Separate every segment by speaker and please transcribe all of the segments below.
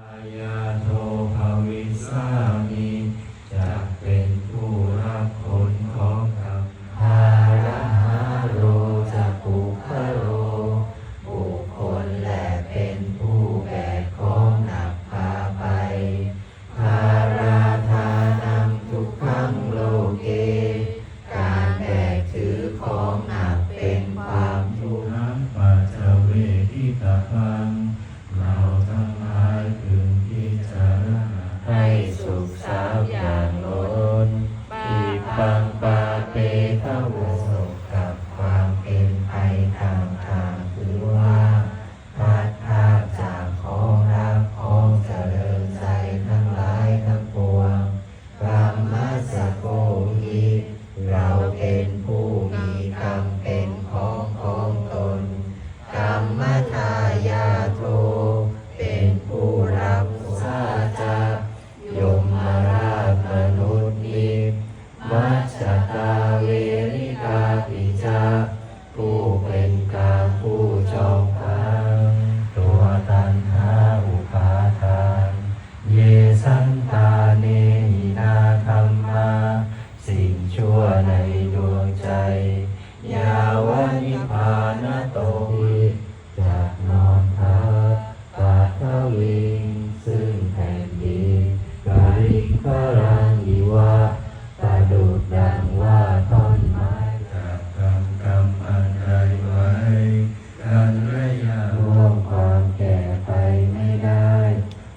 Speaker 1: I uh,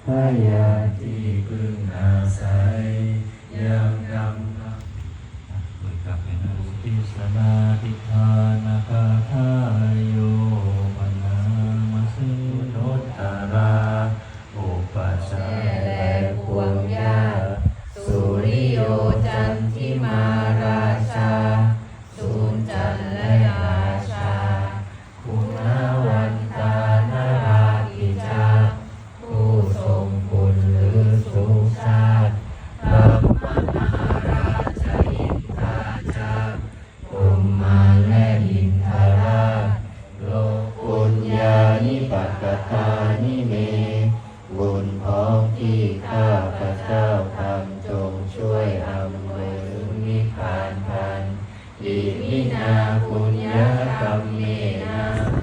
Speaker 1: พยาที่พึ่งอา
Speaker 2: ศัย
Speaker 1: ยังดำเหมือนกับเป็นอุทิสมาธิธรรม อิมิ
Speaker 2: นา
Speaker 1: ปุญญากรรมเมนะ